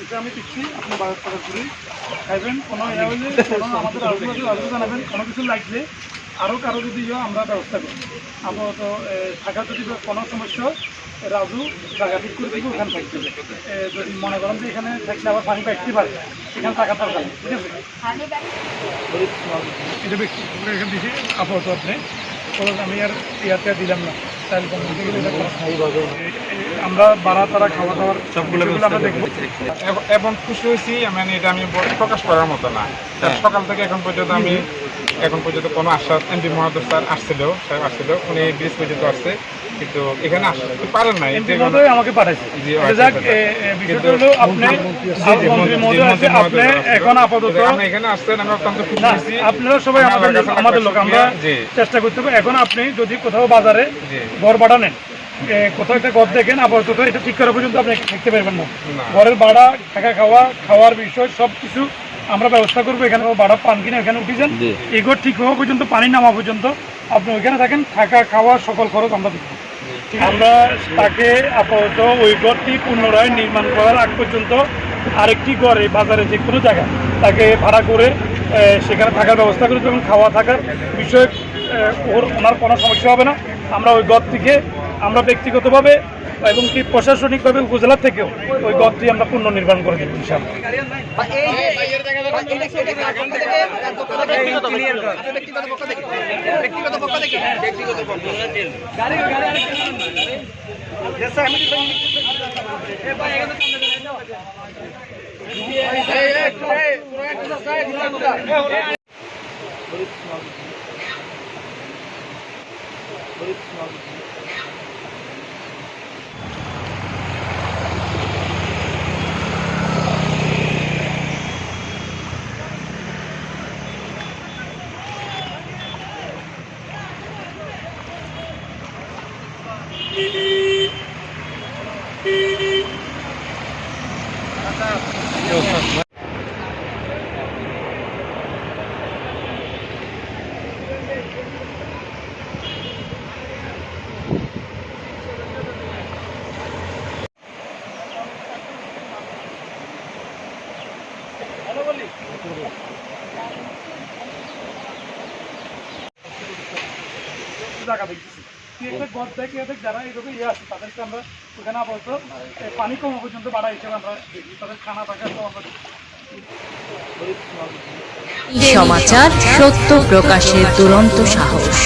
এটা আমি দিচ্ছি আপনি বারো টাকা করে খাইবেন। কোনো ইয়ে হলে কোনো আমাদের আলোচনা জানাবেন। কোনো কিছু লাগলে আরও কারও যদি ইয়ে আমরা ব্যবস্থা করি আপাতত এ, থাকার যদি কোনো সমস্যা রাজু জায়গা ঠিক করে দেবো ওখানে থাকতে হবে। যদি মনে করেন যে এখানে থাকলে আবার পানি পাইতে পারে এখানে থাকার দরকার ঠিক আছে? এটা ব্যক্তি এখানে দিছি আপাতত আপনি ওরা আমি আর ইয়াতে দিলাম না। আমরা বাড়া তারা খাওয়া দাওয়ার সবগুলো আমরা দেখব। এবং খুশি হয়েছি মানে এটা আমি প্রকাশ করার মতো না। সকাল থেকে এখন পর্যন্ত আমি এখন পর্যন্ত কোনো আশ্বাস এমপি মহাদেব স্যার আসছিল সাহেব আসছিল। উনি ব্রিজ পর্যন্ত আসছে। কিন্তু এখানে আসতে পারেন না আমাকে পাঠাইছে। যাক আচ্ছা, বিষয়টা হলো আপনি আপনি এখন আপাতত এখানে আসছেন আমি অত্যন্ত খুশি আপনারা সবাই আমাদের আমাদের লোক আমরা চেষ্টা করতে হবে এখন আপনি যদি কোথাও বাজারে ঘর ভাড়া নেন কোথাও একটা ঘর দেখেন আপাতত এটা ঠিক করা পর্যন্ত আপনি থাকতে পারবেন না। ঘরের ভাড়া থাকা খাওয়া খাওয়ার বিষয় সব কিছু আমরা ব্যবস্থা করব। এখানে ভাড়া পান কিনা এখানে উঠেছেন। এই ঘর ঠিক হওয়া পর্যন্ত পানি নামা পর্যন্ত আপনি ওইখানে থাকেন। থাকা খাওয়া সকল খরচ আমরা দিব আমরা তাকে আপাতত ওই ঘরটি পুনরায় নির্মাণ করার আগ পর্যন্ত আরেকটি ঘরে, বাজারে যে কোনো জায়গা তাকে ভাড়া করে সেখানে থাকার ব্যবস্থা করে এবং খাওয়া থাকার বিষয়ে ওর, ওনার কোনো সমস্যা হবে না। আমরা ওই ঘর থেকে আমরা ব্যক্তিগতভাবে এবং কি প্রশাসনিকভাবে উপজেলা থেকেও ওই ঘরটি আমরা পুনর্নির্মাণ করে দেবো ইনশাআল্লাহ। জায়গা দেখতেছি ইয়ে আছে, তাদেরকে আমরা পানি পর্যন্ত আমরা তাদের খানা আমরা। সমাচার, সত্য প্রকাশের দুরন্ত সাহস